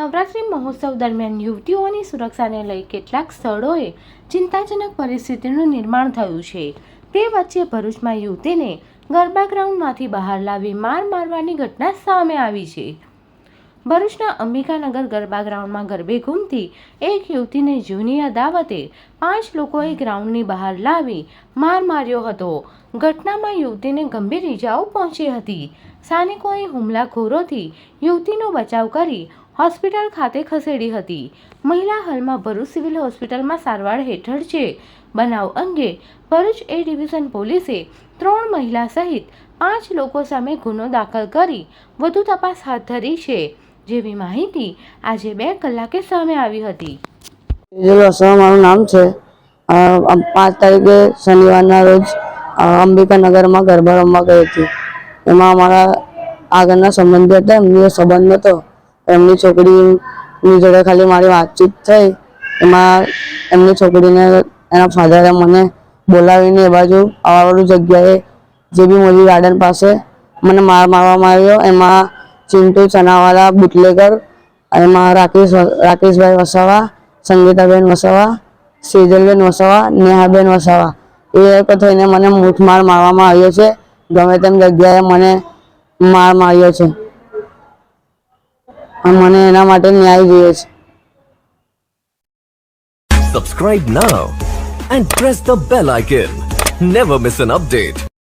નવરાત્રિ મહોત્સવ દરમિયાન યુવતીઓની સુરક્ષાને લઈ કેટલાક સ્થળોએ ચિંતાજનક પરિસ્થિતિનું નિર્માણ થયું છે. તે વચ્ચે ભરૂચમાં યુવતીને ગરબા ગ્રાઉન્ડમાંથી બહાર લાવી માર મારવાની ઘટના સામે આવી છે. ભરૂચના અંબિકાનગર ગરબા ગ્રાઉન્ડમાં ગરબે ઘૂમતી એક યુવતીને જૂની અદાવતે પાંચ લોકોએ ગ્રાઉન્ડની બહાર લાવી માર માર્યો હતો. ઘટનામાં યુવતીને ગંભીર ઇજાઓ પહોંચી હતી. સ્થાનિકોએ હુમલાખોરોથી યુવતીનો બચાવ કરી હોસ્પિટલ ખાતે ખસેડી હતી. મહિલા હાલમાં ભરૂચ સિવિલ હોસ્પિટલમાં સારવાર હેઠળ છે. બનાવ અંગે ભરૂચ એ ડિવિઝન પોલીસે ત્રણ મહિલા સહિત પાંચ લોકો સામે ગુનો દાખલ કરી વધુ તપાસ હાથ ધરી છે. જેવી માહિતી આજે બે કલાકે સામે આવી હતી. મારું નામ છે પાંચ તારીખે શનિવારના રોજ અંબિકાનગરમાં ગરબા રમવા ગઈ હતી. એમાં અમારા આગળના સંબંધી હતા, એમની સંબંધ હતો એમની છોકરીની જોડે ખાલી મારી વાતચીત થઈ. એમાં એમની છોકરીને એના ફાધરે મને બોલાવીને એ બાજુ આવાવાળું જગ્યાએ જે બી મોદી ગાર્ડન પાસે મને માર મારવામાં આવ્યો, એમાં ચિંટુ ચનાવાલા બુટલેકર એમાં રાકેશ રાકેશભાઈ વસાવા, સંગીતાબેન વસાવા, સેજલબેન વસાવા, નેહાબેન વસાવા એ લોકો થઈને મને મૂઠમાર મારવામાં આવ્યો છે ગમે તેમ જગ્યાએ મને માર માર્યો છે મને એના માટે ન્યાય જોઈએ છે Subscribe now and press the bell icon. Never miss an update.